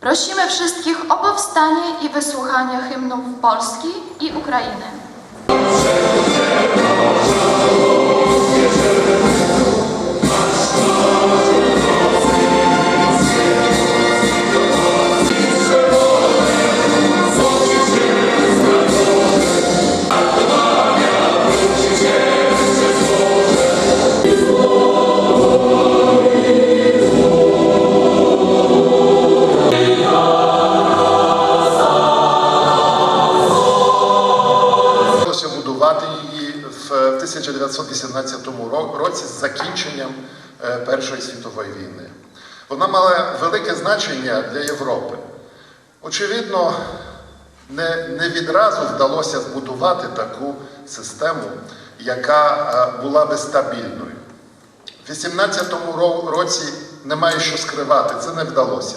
Prosimy wszystkich o powstanie i wysłuchanie hymnów Polski i Ukrainy. 1918 році з закінченням е, Першої світової війни. Вона мала велике значення для Європи. Очевидно, не, не відразу вдалося збудувати таку систему, яка е, була би стабільною. В 18-му році немає що скривати, це не вдалося.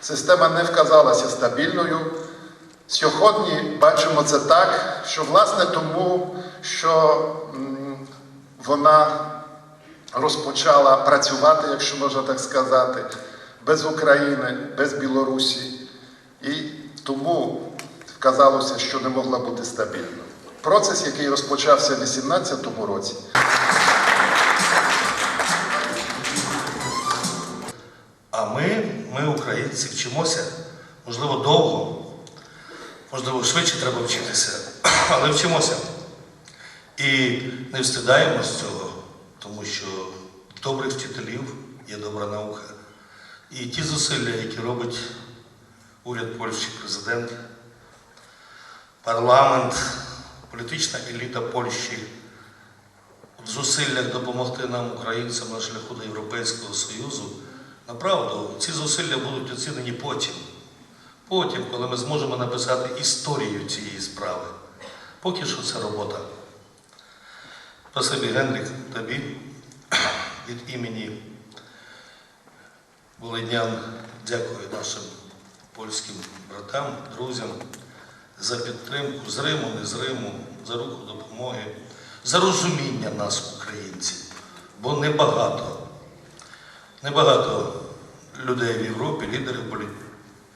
Система не вказалася стабільною. Сьогодні бачимо це так, що власне тому, що вона розпочала працювати, якщо можна так сказати, без України, без Білорусі, і тому вказалося, що не могла бути стабільною. Процес, який розпочався в 18-му році, А ми, ми, українці, вчимося, можливо, довго, можливо, швидше треба вчитися, але вчимося. І не встидаємось цього, тому що добрих вчителів є добра наука. І ті зусилля, які робить уряд Польщі, президент, парламент, політична еліта Польщі в зусиллях допомогти нам, українцям, на шляху до Європейського Союзу, направду, ці зусилля будуть оцінені потім. Потім, коли ми зможемо написати історію цієї справи. Поки що це робота. Спасибі, Генрік, тобі від імені Волинян дякую нашим польським братам, друзям за підтримку з Риму, не з Риму, за руку допомоги, за розуміння нас, українців. Бо небагато, небагато людей в Європі, лідерів полі-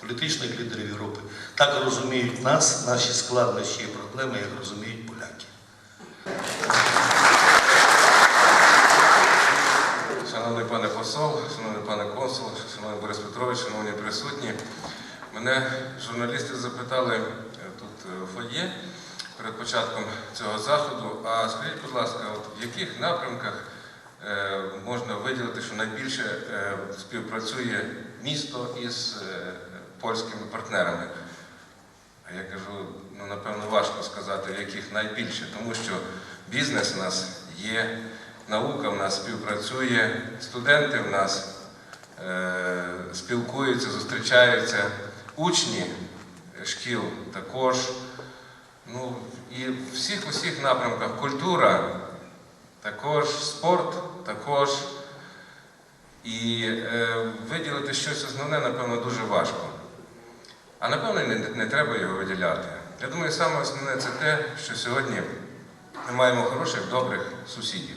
політичних лідерів Європи, так розуміють нас, наші складнощі і проблеми, як розуміють поляки. Шановний пане посол, шановний пане консул, шановний Борис Петрович, шановні присутні. Мене журналісти запитали е, тут е, в фоє перед початком цього заходу. А скажіть, будь ласка, от в яких напрямках е, можна виділити, що найбільше співпрацює місто із польськими партнерами? А я кажу, ну напевно, важко сказати, в яких найбільше, тому що бізнес у нас є, наука в нас співпрацює, студенти в нас е, спілкуються, зустрічаються, учні шкіл також. Ну, і в всіх усіх напрямках культура, також спорт, також. І е, виділити щось основне, напевно, дуже важко. А напевно, не, не треба його виділяти. Я думаю, саме основне це те, що сьогодні ми маємо хороших, добрих сусідів.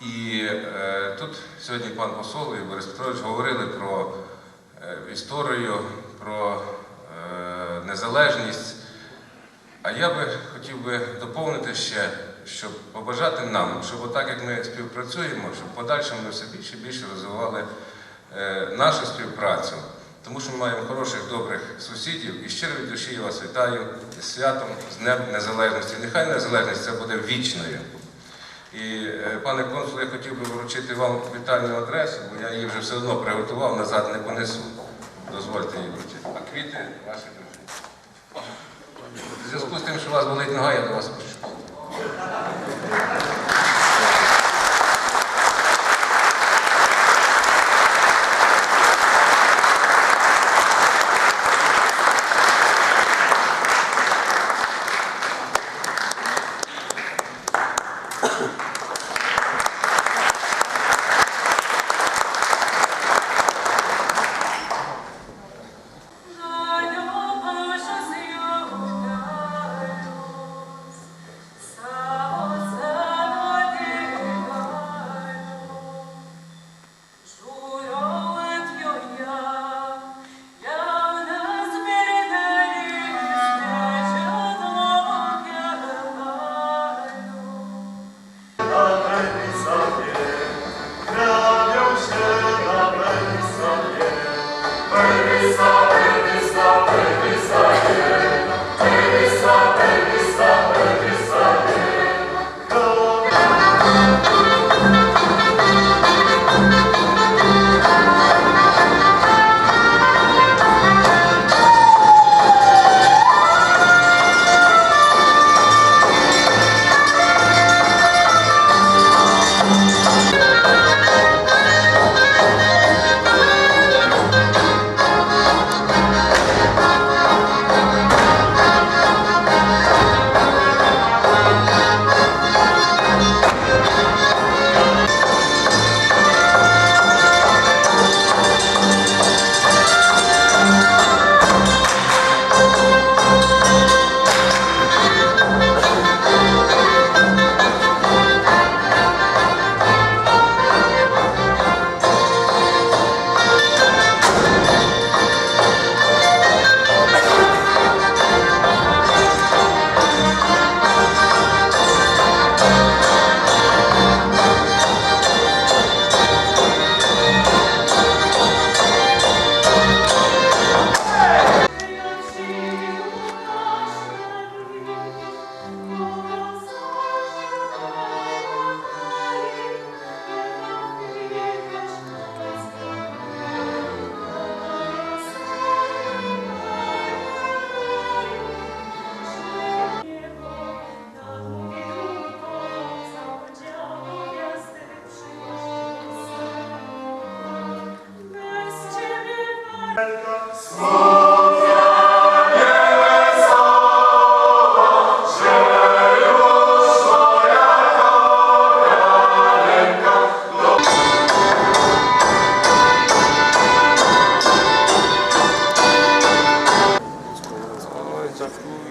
І е, тут сьогодні пан посол і Борис Петрович говорили про е, історію, про е, незалежність. А я би хотів би доповнити ще, щоб побажати нам, щоб отак як ми співпрацюємо, щоб в подальшому ми все більше і більше розвивали е, нашу співпрацю. Тому що ми маємо хороших, добрих сусідів і щиро від душі я вас вітаю з святом, з Днем Незалежності. Нехай незалежність це буде вічною. І, е, пане консул, я хотів би вручити вам вітальну адресу, бо я її вже все одно приготував, назад не понесу. Дозвольте її вручити. А квіти ваші друзі. В зв'язку з тим, що у вас болить нога, я до вас пишу.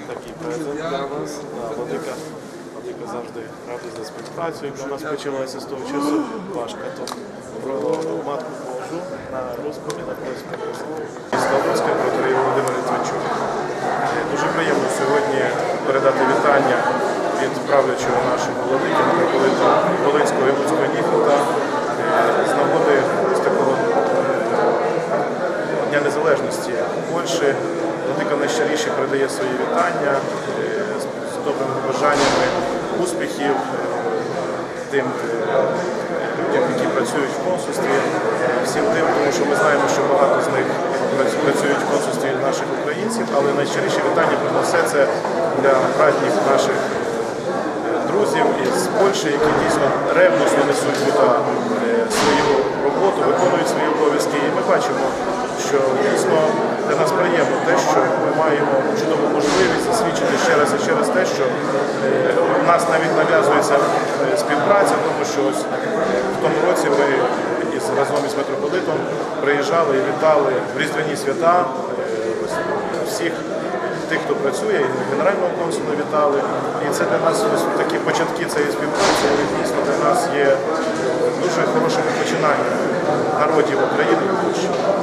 Такий презент для вас. Завжди радий за співпрацю. Як у нас почалося з того часу важка, то про матку Божу на русскому і на польському. Із Славутська проти Володимир Литвинчук. Е, Дуже приємно сьогодні передати вітання від правлячого нашого владики митрополита Волинського і Луцького Ніфота з нагоди ось такого Дня Незалежності Польщі. Владика найщиріше передає свої вітання е, з з добрими бажаннями успіхів е, тим е, які працюють в консульстві, всім тим, тому що ми знаємо, що багато з них працюють в консульстві наших українців, але найщиріше вітання про все це для братніх наших е, друзів із Польщі, які дійсно ревносно несуть туди е, свою роботу, виконують свої обов'язки. І ми бачимо, що дійсно для нас приємно те, що ми маємо чудову можливість засвідчити ще раз і ще раз те, що е, в нас навіть нав'язується е, співпраця, тому що ось в тому році ми із разом із митрополитом приїжджали і вітали в різдвяні свята е, всіх тих, хто працює, і генерального консула вітали. І це для нас ось такі початки цієї співпраці, дійсно для нас є дуже хорошими починаннями народів України.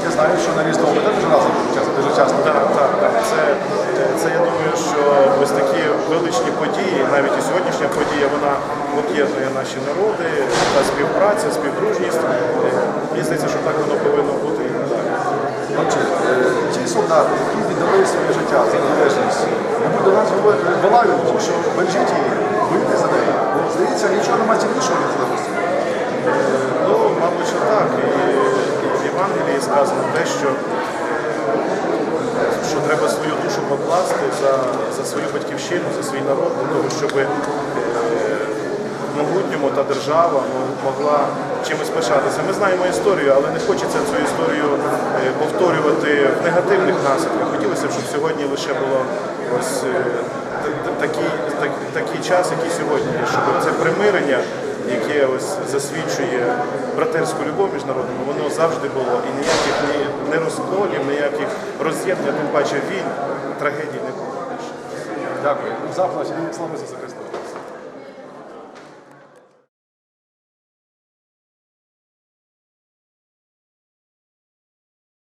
Я знаю, що на Різдво ви теж разом дуже часто. Так, так, так. Це, це я думаю, що ось такі величні події, навіть і сьогоднішня подія, вона об'єднує наші народи, та співпраця, співдружність. Мені здається, що так воно повинно бути і надалі. Ті солдати, які віддали своє життя за незалежність, мабуть, до нас вилають, що бережіть її, боїте за неї. Здається, нічого немає ціннішого від незалежності. Ну, мабуть, що так. І, в Євангелії сказано те, що, що треба свою душу покласти за, за свою батьківщину, за свій народ, для того, щоб е, в майбутньому та держава могла чимось пишатися. Ми знаємо історію, але не хочеться цю історію е, повторювати в негативних наслідках. Хотілося б, щоб сьогодні лише було ось е, такий, так- такий час, який сьогодні щоб це примирення, яке ось засвідчує братерську любов між народами, воно завжди було і ніяких ні, не розколів, ніяких роз'єднань, тим паче війн, трагедій не було. Дякую. Заплач і слава Ісуса Христа.